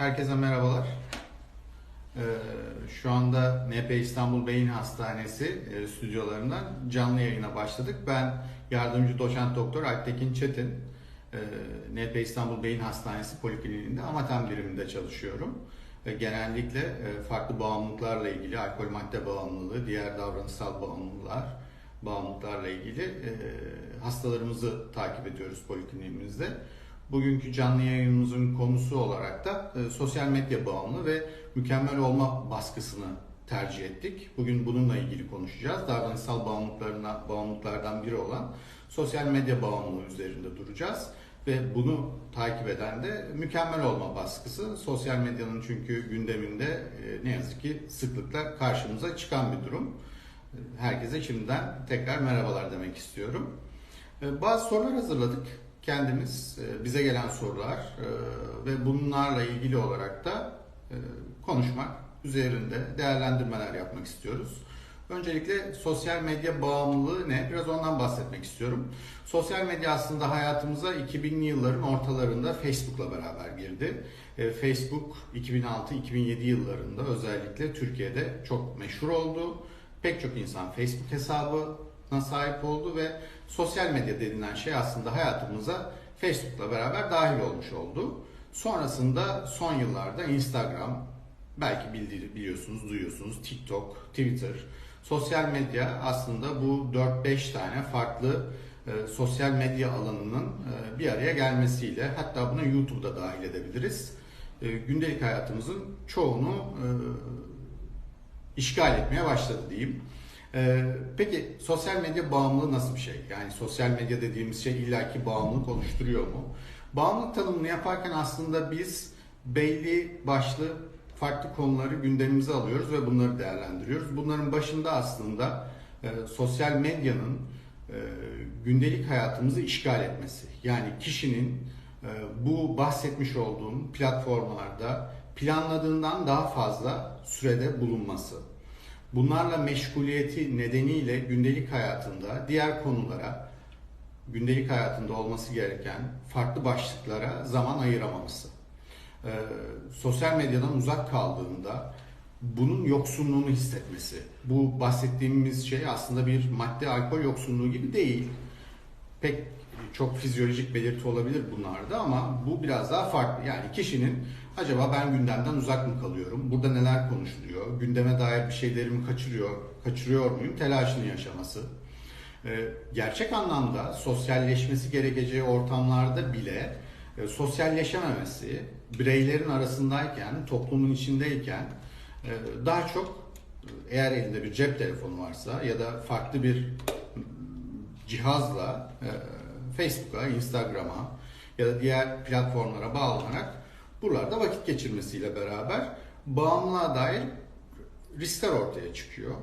Herkese merhabalar. Ee, şu anda NP İstanbul Beyin Hastanesi e, stüdyolarından canlı yayına başladık. Ben yardımcı doçent doktor Alptekin Çetin. Ee, NP İstanbul Beyin Hastanesi Polikliniğinde amatem biriminde çalışıyorum. Genellikle e, farklı bağımlılıklarla ilgili, alkol madde bağımlılığı, diğer davranışsal bağımlılıklar, bağımlılıklarla ilgili e, hastalarımızı takip ediyoruz polikliniğimizde. Bugünkü canlı yayınımızın konusu olarak da e, sosyal medya bağımlı ve mükemmel olma baskısını tercih ettik. Bugün bununla ilgili konuşacağız. Davranışsal bağımlılıklarına, bağımlılıklardan biri olan sosyal medya bağımlılığı üzerinde duracağız. Ve bunu takip eden de mükemmel olma baskısı. Sosyal medyanın çünkü gündeminde e, ne yazık ki sıklıkla karşımıza çıkan bir durum. Herkese şimdiden tekrar merhabalar demek istiyorum. E, Bazı sorular hazırladık kendimiz e, bize gelen sorular e, ve bunlarla ilgili olarak da e, konuşmak üzerinde değerlendirmeler yapmak istiyoruz. Öncelikle sosyal medya bağımlılığı ne? Biraz ondan bahsetmek istiyorum. Sosyal medya aslında hayatımıza 2000'li yılların ortalarında Facebook'la beraber girdi. Facebook 2006-2007 yıllarında özellikle Türkiye'de çok meşhur oldu. Pek çok insan Facebook hesabına sahip oldu ve sosyal medya denilen şey aslında hayatımıza Facebook'la beraber dahil olmuş oldu. Sonrasında son yıllarda Instagram, belki biliyorsunuz, duyuyorsunuz, TikTok, Twitter, sosyal medya aslında bu 4-5 tane farklı e, sosyal medya alanının e, bir araya gelmesiyle hatta buna YouTube'da dahil edebiliriz. E, gündelik hayatımızın çoğunu e, işgal etmeye başladı diyeyim. Ee, peki sosyal medya bağımlılığı nasıl bir şey? Yani sosyal medya dediğimiz şey illaki bağımlılık oluşturuyor mu? Bağımlılık tanımını yaparken aslında biz belli başlı farklı konuları gündemimize alıyoruz ve bunları değerlendiriyoruz. Bunların başında aslında e, sosyal medyanın e, gündelik hayatımızı işgal etmesi. Yani kişinin e, bu bahsetmiş olduğum platformlarda planladığından daha fazla sürede bulunması. Bunlarla meşguliyeti nedeniyle gündelik hayatında diğer konulara, gündelik hayatında olması gereken farklı başlıklara zaman ayıramaması. Ee, sosyal medyadan uzak kaldığında bunun yoksunluğunu hissetmesi. Bu bahsettiğimiz şey aslında bir madde alkol yoksunluğu gibi değil. Pek çok fizyolojik belirti olabilir bunlarda ama bu biraz daha farklı. Yani kişinin acaba ben gündemden uzak mı kalıyorum? Burada neler konuşuluyor? Gündeme dair bir şeylerimi kaçırıyor, kaçırıyor muyum? Telaşını yaşaması. Ee, gerçek anlamda sosyalleşmesi gerekeceği ortamlarda bile e, sosyalleşememesi, bireylerin arasındayken, toplumun içindeyken e, daha çok e, eğer elinde bir cep telefonu varsa ya da farklı bir cihazla Facebook'a, Instagram'a ya da diğer platformlara bağlanarak buralarda vakit geçirmesiyle beraber bağımlılığa dair riskler ortaya çıkıyor.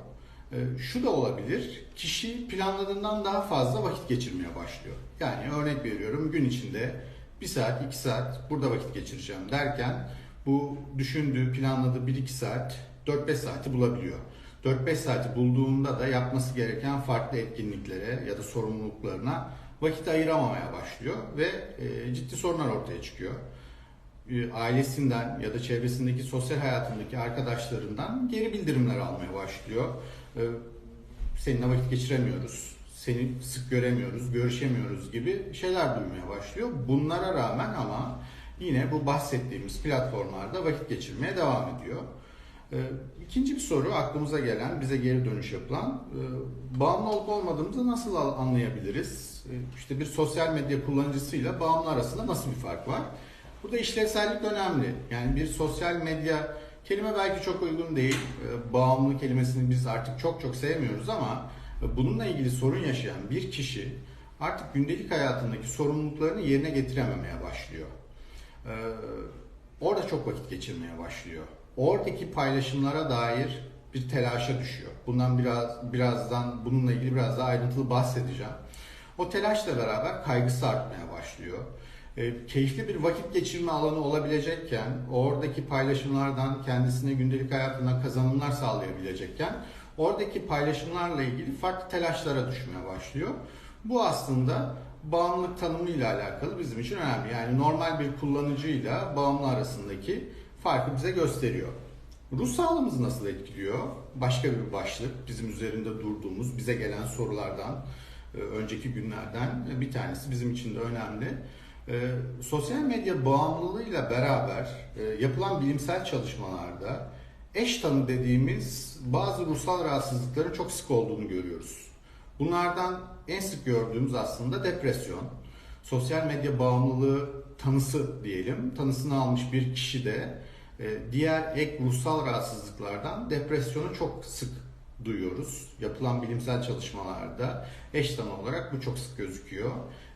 E, Şu da olabilir, kişi planladığından daha fazla vakit geçirmeye başlıyor. Yani örnek veriyorum gün içinde bir saat, iki saat burada vakit geçireceğim derken bu düşündüğü, planladığı 1-2 saat 4-5 saati bulabiliyor. 4-5 saati bulduğunda da yapması gereken farklı etkinliklere ya da sorumluluklarına vakit ayıramamaya başlıyor ve e, ciddi sorunlar ortaya çıkıyor. E, Ailesinden ya da çevresindeki sosyal hayatındaki arkadaşlarından geri bildirimler almaya başlıyor. E, Seninle vakit geçiremiyoruz, seni sık göremiyoruz, görüşemiyoruz gibi şeyler duymaya başlıyor. Bunlara rağmen ama yine bu bahsettiğimiz platformlarda vakit geçirmeye devam ediyor. Ee, İkinci bir soru aklımıza gelen, bize geri dönüş yapılan, e, bağımlı olup olmadığımızı nasıl anlayabiliriz? E, İşte bir sosyal medya kullanıcısıyla bağımlı arasında nasıl bir fark var? Burada işlevsellik önemli. Yani bir sosyal medya kelime belki çok uygun değil. E, Bağımlı kelimesini biz artık çok çok sevmiyoruz ama e, bununla ilgili sorun yaşayan bir kişi artık gündelik hayatındaki sorumluluklarını yerine getirememeye başlıyor. Ee, orada çok vakit geçirmeye başlıyor. Oradaki paylaşımlara dair bir telaşa düşüyor. Bundan biraz birazdan bununla ilgili biraz daha ayrıntılı bahsedeceğim. O telaşla beraber kaygısı artmaya başlıyor. Ee, keyifli bir vakit geçirme alanı olabilecekken, oradaki paylaşımlardan kendisine gündelik hayatından kazanımlar sağlayabilecekken, oradaki paylaşımlarla ilgili farklı telaşlara düşmeye başlıyor. Bu aslında bağımlılık tanımı ile alakalı bizim için önemli. Yani normal bir kullanıcıyla bağımlı arasındaki farkı bize gösteriyor. Ruh sağlığımızı nasıl etkiliyor? Başka bir başlık. Bizim üzerinde durduğumuz, bize gelen sorulardan, e, önceki günlerden bir tanesi bizim için de önemli. E, sosyal medya bağımlılığıyla beraber e, yapılan bilimsel çalışmalarda eş tanı dediğimiz bazı ruhsal rahatsızlıkların çok sık olduğunu görüyoruz. Bunlardan en sık gördüğümüz aslında depresyon. Sosyal medya bağımlılığı tanısı diyelim. Tanısını almış bir kişi de diğer ek ruhsal rahatsızlıklardan depresyonu çok sık duyuyoruz. Yapılan bilimsel çalışmalarda eş tanı olarak bu çok sık gözüküyor.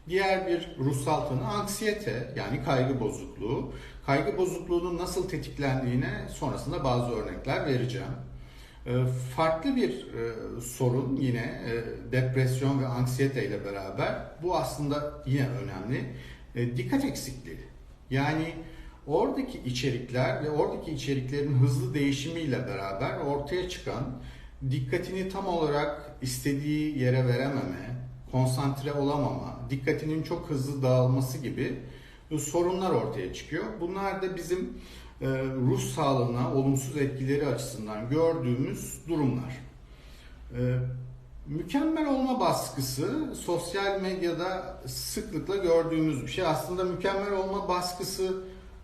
Diğer bir ruhsal tanı anksiyete yani kaygı bozukluğu. Kaygı bozukluğunun nasıl tetiklendiğine sonrasında bazı örnekler vereceğim. Ee, farklı bir e, sorun yine e, depresyon ve anksiyete ile beraber bu aslında yine önemli. E, dikkat eksikliği. Yani oradaki içerikler ve oradaki içeriklerin hızlı değişimiyle beraber ortaya çıkan dikkatini tam olarak istediği yere verememe, konsantre olamama, dikkatinin çok hızlı dağılması gibi sorunlar ortaya çıkıyor. Bunlar da bizim e, ruh sağlığına olumsuz etkileri açısından gördüğümüz durumlar. E, mükemmel olma baskısı sosyal medyada sıklıkla gördüğümüz bir şey. Aslında mükemmel olma baskısı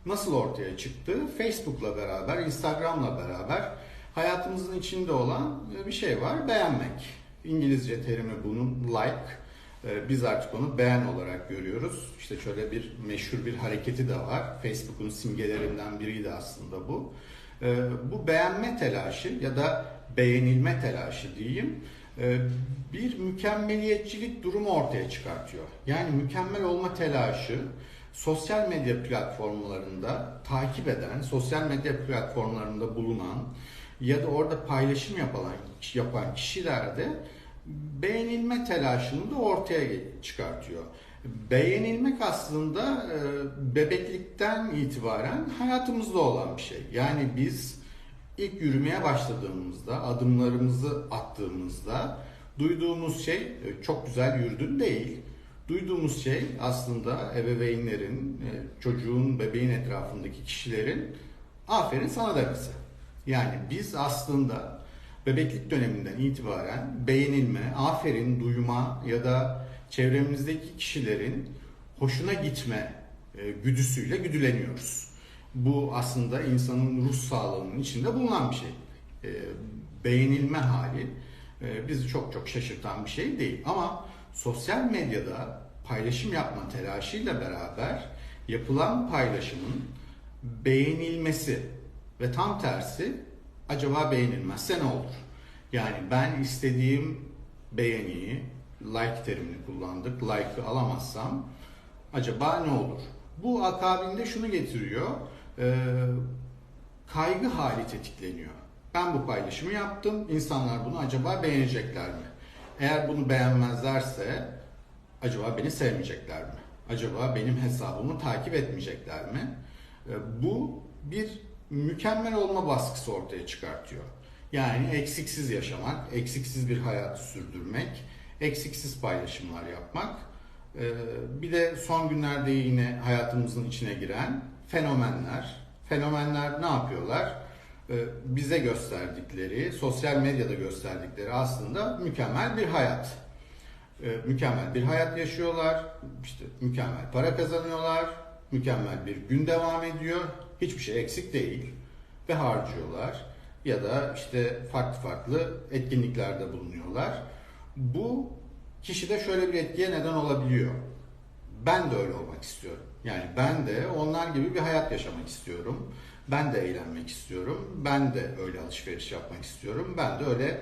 nasıl ortaya çıktı? Facebook'la beraber, Instagram'la beraber hayatımızın içinde olan bir şey var. Beğenmek. İngilizce terimi bunun like. Ee, biz artık onu beğen olarak görüyoruz. İşte şöyle bir meşhur bir hareketi de var. Facebook'un simgelerinden biriydi aslında bu. Ee, bu beğenme telaşı ya da beğenilme telaşı diyeyim e, bir mükemmeliyetçilik durumu ortaya çıkartıyor. Yani mükemmel olma telaşı sosyal medya platformlarında takip eden, sosyal medya platformlarında bulunan ya da orada paylaşım yapan, yapan kişilerde beğenilme telaşını da ortaya çıkartıyor. Beğenilmek aslında e, bebeklikten itibaren hayatımızda olan bir şey. Yani biz ilk yürümeye başladığımızda, adımlarımızı attığımızda duyduğumuz şey e, çok güzel yürüdün değil. Duyduğumuz şey aslında ebeveynlerin, e, çocuğun, bebeğin etrafındaki kişilerin aferin sana demesi. Yani biz aslında bebeklik döneminden itibaren beğenilme, aferin duyma ya da çevremizdeki kişilerin hoşuna gitme e, güdüsüyle güdüleniyoruz. Bu aslında insanın ruh sağlığının içinde bulunan bir şey. E, beğenilme hali e, bizi çok çok şaşırtan bir şey değil. Ama sosyal medyada paylaşım yapma telaşıyla beraber yapılan paylaşımın beğenilmesi ve tam tersi acaba beğenilmezse ne olur? Yani ben istediğim beğeniyi, like terimini kullandık, like'ı alamazsam acaba ne olur? Bu akabinde şunu getiriyor, e, kaygı hali tetikleniyor. Ben bu paylaşımı yaptım, insanlar bunu acaba beğenecekler mi? Eğer bunu beğenmezlerse acaba beni sevmeyecekler mi? Acaba benim hesabımı takip etmeyecekler mi? E, bu bir mükemmel olma baskısı ortaya çıkartıyor. Yani eksiksiz yaşamak, eksiksiz bir hayat sürdürmek, eksiksiz paylaşımlar yapmak. Ee, bir de son günlerde yine hayatımızın içine giren fenomenler. Fenomenler ne yapıyorlar? Ee, bize gösterdikleri, sosyal medyada gösterdikleri aslında mükemmel bir hayat. Ee, mükemmel bir hayat yaşıyorlar, işte mükemmel para kazanıyorlar, mükemmel bir gün devam ediyor, hiçbir şey eksik değil ve harcıyorlar ya da işte farklı farklı etkinliklerde bulunuyorlar. Bu kişide şöyle bir etkiye neden olabiliyor. Ben de öyle olmak istiyorum. Yani ben de onlar gibi bir hayat yaşamak istiyorum. Ben de eğlenmek istiyorum. Ben de öyle alışveriş yapmak istiyorum. Ben de öyle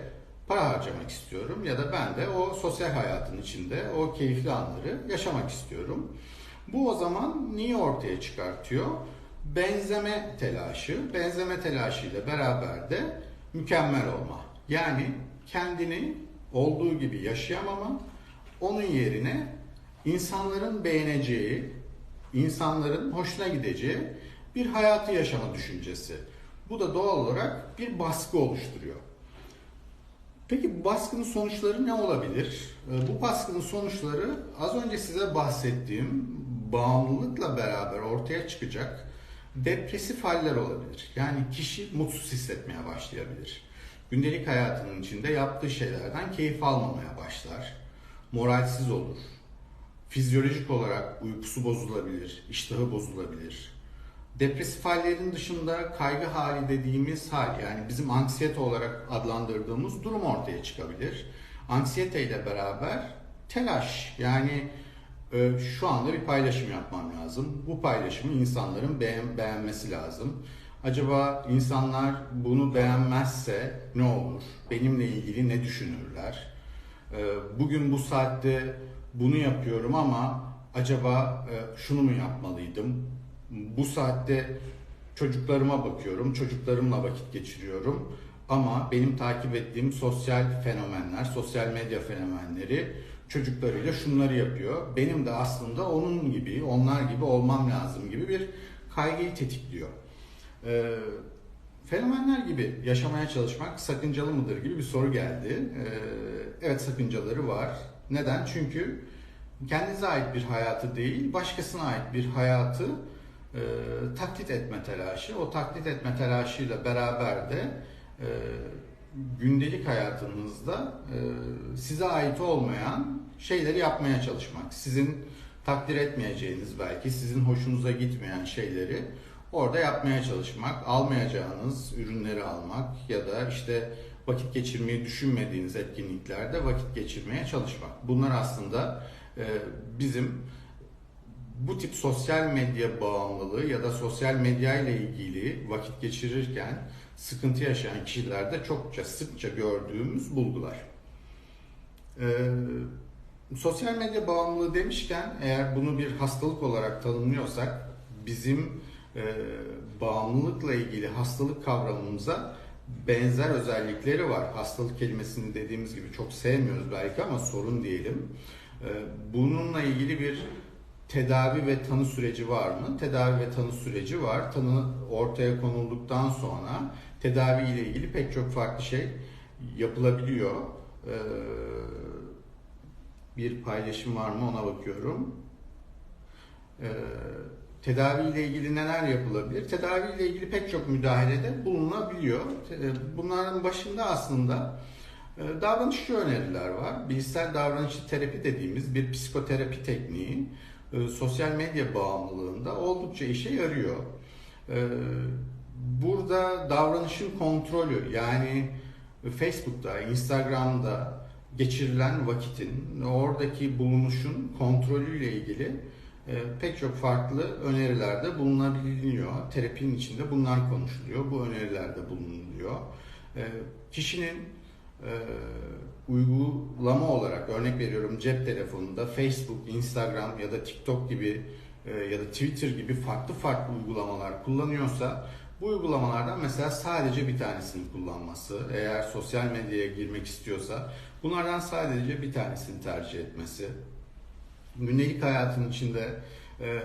para harcamak istiyorum ya da ben de o sosyal hayatın içinde o keyifli anları yaşamak istiyorum. Bu o zaman niye ortaya çıkartıyor? Benzeme telaşı, benzeme telaşı ile beraber de mükemmel olma. Yani kendini olduğu gibi yaşayamama, onun yerine insanların beğeneceği, insanların hoşuna gideceği bir hayatı yaşama düşüncesi. Bu da doğal olarak bir baskı oluşturuyor. Peki bu baskının sonuçları ne olabilir? Ee, bu baskının sonuçları az önce size bahsettiğim bağımlılıkla beraber ortaya çıkacak depresif haller olabilir. Yani kişi mutsuz hissetmeye başlayabilir. Gündelik hayatının içinde yaptığı şeylerden keyif almamaya başlar. Moralsiz olur. Fizyolojik olarak uykusu bozulabilir, iştahı bozulabilir. Depresif hallerin dışında kaygı hali dediğimiz hal yani bizim anksiyete olarak adlandırdığımız durum ortaya çıkabilir. Anksiyete ile beraber telaş yani şu anda bir paylaşım yapmam lazım. Bu paylaşımı insanların beğen, beğenmesi lazım. Acaba insanlar bunu beğenmezse ne olur? Benimle ilgili ne düşünürler? E, bugün bu saatte bunu yapıyorum ama acaba e, şunu mu yapmalıydım? Bu saatte çocuklarıma bakıyorum, çocuklarımla vakit geçiriyorum. Ama benim takip ettiğim sosyal fenomenler, sosyal medya fenomenleri çocuklarıyla şunları yapıyor. Benim de aslında onun gibi, onlar gibi olmam lazım gibi bir kaygıyı tetikliyor. Ee, fenomenler gibi yaşamaya çalışmak sakıncalı mıdır gibi bir soru geldi. Ee, evet sakıncaları var. Neden? Çünkü kendinize ait bir hayatı değil, başkasına ait bir hayatı e, taklit etme telaşı. O taklit etme telaşıyla beraber de e, gündelik hayatınızda e, size ait olmayan şeyleri yapmaya çalışmak. Sizin takdir etmeyeceğiniz belki sizin hoşunuza gitmeyen şeyleri orada yapmaya çalışmak, almayacağınız ürünleri almak ya da işte vakit geçirmeyi düşünmediğiniz etkinliklerde vakit geçirmeye çalışmak. Bunlar aslında e, bizim bu tip sosyal medya bağımlılığı ya da sosyal medya ile ilgili vakit geçirirken sıkıntı yaşayan kişilerde çokça sıkça gördüğümüz bulgular. Ee, sosyal medya bağımlılığı demişken eğer bunu bir hastalık olarak tanımlıyorsak bizim e, bağımlılıkla ilgili hastalık kavramımıza benzer özellikleri var. Hastalık kelimesini dediğimiz gibi çok sevmiyoruz belki ama sorun diyelim. Ee, bununla ilgili bir tedavi ve tanı süreci var mı? Tedavi ve tanı süreci var. Tanı ortaya konulduktan sonra tedavi ile ilgili pek çok farklı şey yapılabiliyor. Ee, bir paylaşım var mı ona bakıyorum. Ee, tedavi ile ilgili neler yapılabilir? Tedavi ile ilgili pek çok müdahalede bulunabiliyor. Bunların başında aslında e, davranışçı öneriler var. Bilişsel davranışçı terapi dediğimiz bir psikoterapi tekniği e, sosyal medya bağımlılığında oldukça işe yarıyor. E, burada davranışın kontrolü yani Facebook'ta, Instagram'da geçirilen vakitin, oradaki bulunuşun kontrolüyle ilgili e, pek çok farklı önerilerde bulunabiliyor. Terapinin içinde bunlar konuşuluyor. Bu önerilerde bulunuluyor. Kişinin uygulama olarak örnek veriyorum cep telefonunda Facebook, Instagram ya da TikTok gibi ya da Twitter gibi farklı farklı uygulamalar kullanıyorsa bu uygulamalardan mesela sadece bir tanesini kullanması, eğer sosyal medyaya girmek istiyorsa bunlardan sadece bir tanesini tercih etmesi, gündelik hayatın içinde e,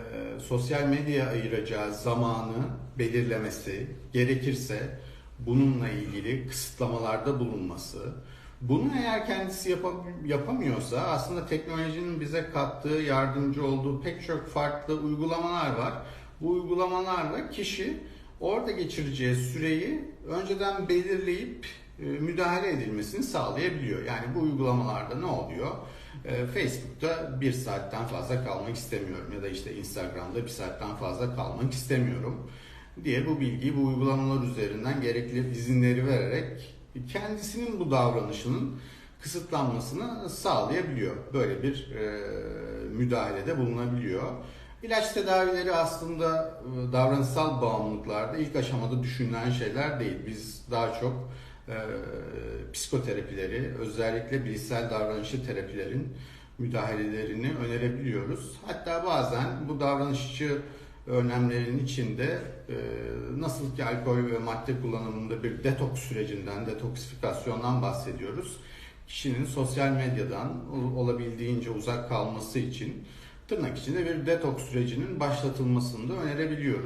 sosyal medyaya ayıracağı zamanı belirlemesi, gerekirse bununla ilgili kısıtlamalarda bulunması, bunu eğer kendisi yapamıyorsa aslında teknolojinin bize kattığı, yardımcı olduğu pek çok farklı uygulamalar var. Bu uygulamalarla kişi orada geçireceği süreyi önceden belirleyip e, müdahale edilmesini sağlayabiliyor. Yani bu uygulamalarda ne oluyor? E, Facebook'ta bir saatten fazla kalmak istemiyorum ya da işte Instagram'da bir saatten fazla kalmak istemiyorum diye bu bilgiyi bu uygulamalar üzerinden gerekli izinleri vererek kendisinin bu davranışının kısıtlanmasını sağlayabiliyor. Böyle bir e, müdahalede bulunabiliyor. İlaç tedavileri aslında e, davranışsal bağımlılıklarda ilk aşamada düşünülen şeyler değil. Biz daha çok e, psikoterapileri, özellikle bilişsel davranışçı terapilerin müdahalelerini önerebiliyoruz. Hatta bazen bu davranışçı önlemlerin içinde nasıl ki alkol ve madde kullanımında bir detoks sürecinden, detoksifikasyondan bahsediyoruz. Kişinin sosyal medyadan olabildiğince uzak kalması için tırnak içinde bir detoks sürecinin başlatılmasını da önerebiliyoruz.